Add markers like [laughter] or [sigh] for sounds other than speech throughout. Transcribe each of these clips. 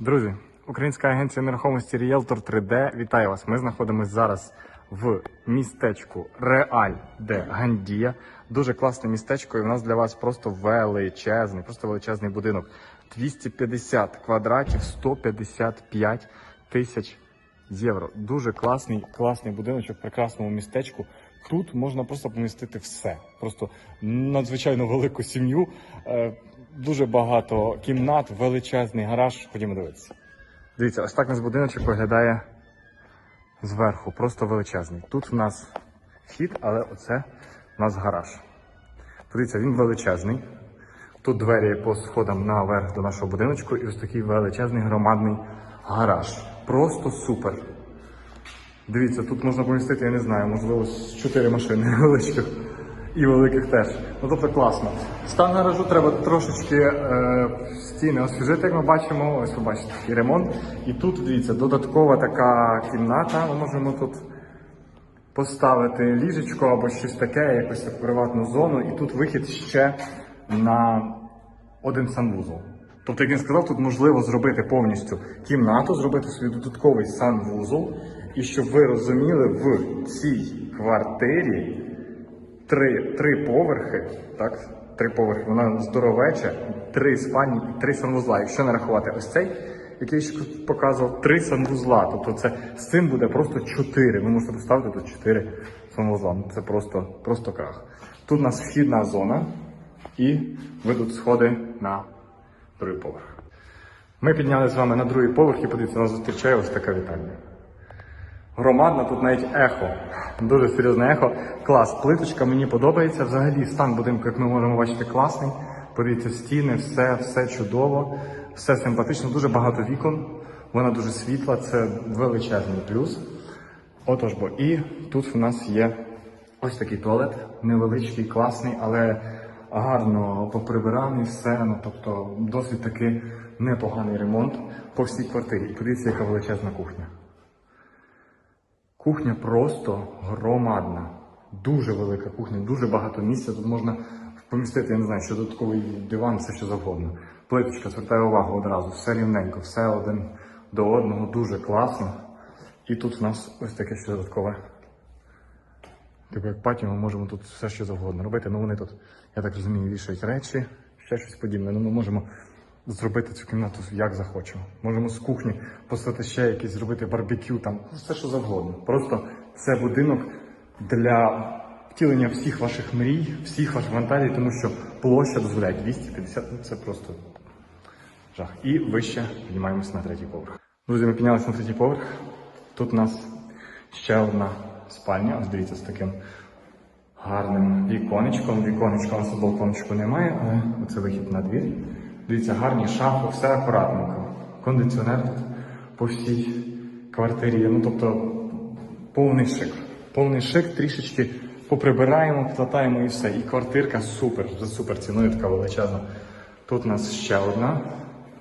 Друзі, Українська агенція нерухомості Realtor 3D вітаю вас. Ми знаходимося зараз в містечку Реаль де Гандія. Дуже класне містечко, і в нас для вас просто величезний, просто величезний будинок. 250 квадратів, 155 тисяч євро. Дуже класний, класний будиночок в прекрасному містечку. Тут можна просто помістити все. Просто надзвичайно велику сім'ю. Дуже багато кімнат, величезний гараж. Ходімо дивитися. Дивіться, ось так у нас будиночок виглядає зверху, просто величезний. Тут в нас вхід, але оце у нас гараж. Подивіться, він величезний. Тут двері по сходам наверх до нашого будиночку і ось такий величезний громадний гараж. Просто супер. Дивіться, тут можна помістити, я не знаю, можливо, з 4 машини [laughs] невеличких і великих теж. Ну тобто класно. Стан гаражу треба трошечки е, стіни освіжити, як ми бачимо. Ось ви бачите такий ремонт. І тут, дивіться, додаткова така кімната. Ми можемо тут поставити ліжечко або щось таке, якусь таку приватну зону, і тут вихід ще на один санвузол. Тобто, як він сказав, тут можливо зробити повністю кімнату, зробити собі додатковий санвузол. І щоб ви розуміли, в цій квартирі три, три поверхи, так? Три поверхи, вона здоровеча, три спальні і три санвузла. Якщо не рахувати ось цей, який я показував, три санвузла. Тобто це з цим буде просто чотири. Ви можете поставити тут чотири санвузла. Ну, Це просто, просто крах. Тут у нас вхідна зона, і ведуть сходи на другий поверх. Ми піднялися з вами на другий поверх і подивіться, нас зустрічає ось така вітальня. Громадна, тут навіть ехо. Дуже серйозне ехо. Клас. Плиточка мені подобається. Взагалі стан будинку, як ми можемо бачити, класний. Подивіться, стіни, все, все чудово, все симпатично, дуже багато вікон. Вона дуже світла, це величезний плюс. Отож бо, і тут в нас є ось такий туалет, невеличкий, класний, але гарно поприбираний, все. Ну, тобто досить таки непоганий ремонт по всій квартирі. Подивіться, яка величезна кухня. Кухня просто громадна. Дуже велика кухня, дуже багато місця. Тут можна помістити, я не знаю, що додатковий диван, все що завгодно. Плиточка, звертаю увагу одразу, все рівненько, все один до одного, дуже класно. І тут в нас ось таке ще додаткове. Типу як патіо, ми можемо тут все що завгодно робити. Ну вони тут, я так розумію, вішають речі, ще щось подібне. Ну ми можемо зробити цю кімнату як захочемо. Можемо з кухні поставити ще якийсь зробити барбекю, там все що завгодно. Просто це будинок для втілення всіх ваших мрій, всіх ваших фантазій, тому що площа дозволяє 250, ну це просто жах. І вище піднімаємося на третій поверх. Друзі, ми піднялися на третій поверх. Тут у нас ще одна спальня, ось дивіться, з таким гарним віконечком. Віконечка у нас тут балкончику немає, але оце вихід на двір. Дивіться, гарні шафи, все акуратненько. Кондиціонер тут по всій квартирі. Ну тобто повний шик. Повний шик, трішечки поприбираємо, платаємо і все. І квартирка супер, за супер ціною така величезна. Тут у нас ще одна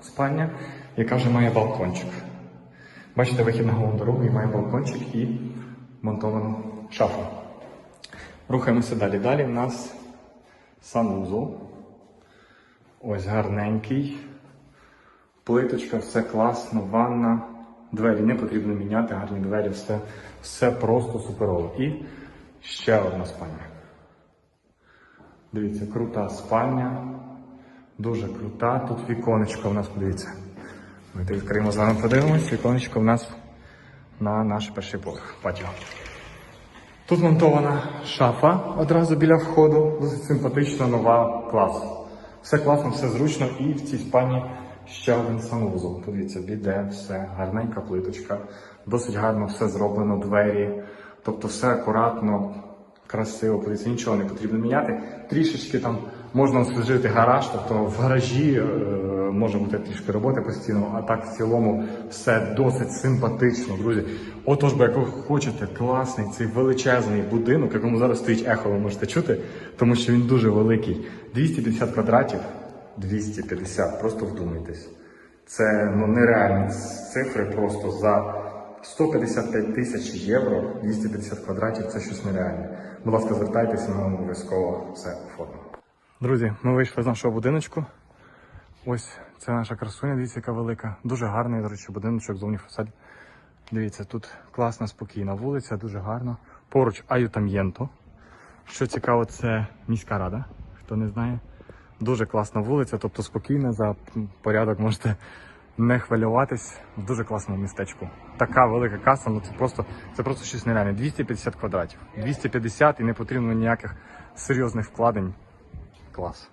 спальня, яка вже має балкончик. Бачите, вихід на головну дорогу і має балкончик і монтовану шафу. Рухаємося далі. Далі в нас санвузол. Ось гарненький. Плиточка, все класно, ванна. Двері не потрібно міняти, гарні двері, все, все просто суперово. І ще одна спальня. Дивіться, крута спальня. Дуже крута. Тут віконечко в нас, подивіться. Ми так відкриємо з вами подивимось. Віконечко в нас на наш перший поверх. Патіо. Тут монтована шафа одразу біля входу. Досить симпатична, нова, клас. Все класно, все зручно і в цій спальні ще один санвузол. Подивіться, біде, все, гарненька плиточка, досить гарно все зроблено, двері. Тобто все акуратно, красиво, подивіться, нічого не потрібно міняти. Трішечки там можна освіжити гараж, тобто в гаражі е, може бути трішки роботи постійно, а так в цілому все досить симпатично, друзі. Отож, бо як ви хочете класний цей величезний будинок, якому зараз стоїть ехо, ви можете чути, тому що він дуже великий. 250 квадратів, 250, просто вдумайтесь. Це ну нереальні цифри просто за 155 тисяч євро, 250 квадратів це щось нереальне. Будь ласка, звертайтеся, ми вам обов'язково все оформимо. Друзі, ми вийшли з нашого будиночку. Ось Це наша красуня, дивіться, яка велика. Дуже гарний, до речі, будиночок зовні фасад. Дивіться, тут класна, спокійна вулиця, дуже гарно. Поруч Аютам'єнто. Що цікаво, це міська рада, хто не знає. Дуже класна вулиця, тобто спокійна за порядок можете не хвилюватись в дуже класному містечку. Така велика каса, ну це просто це просто щось нереальне. 250 квадратів. 250 і не потрібно ніяких серйозних вкладень. Клас.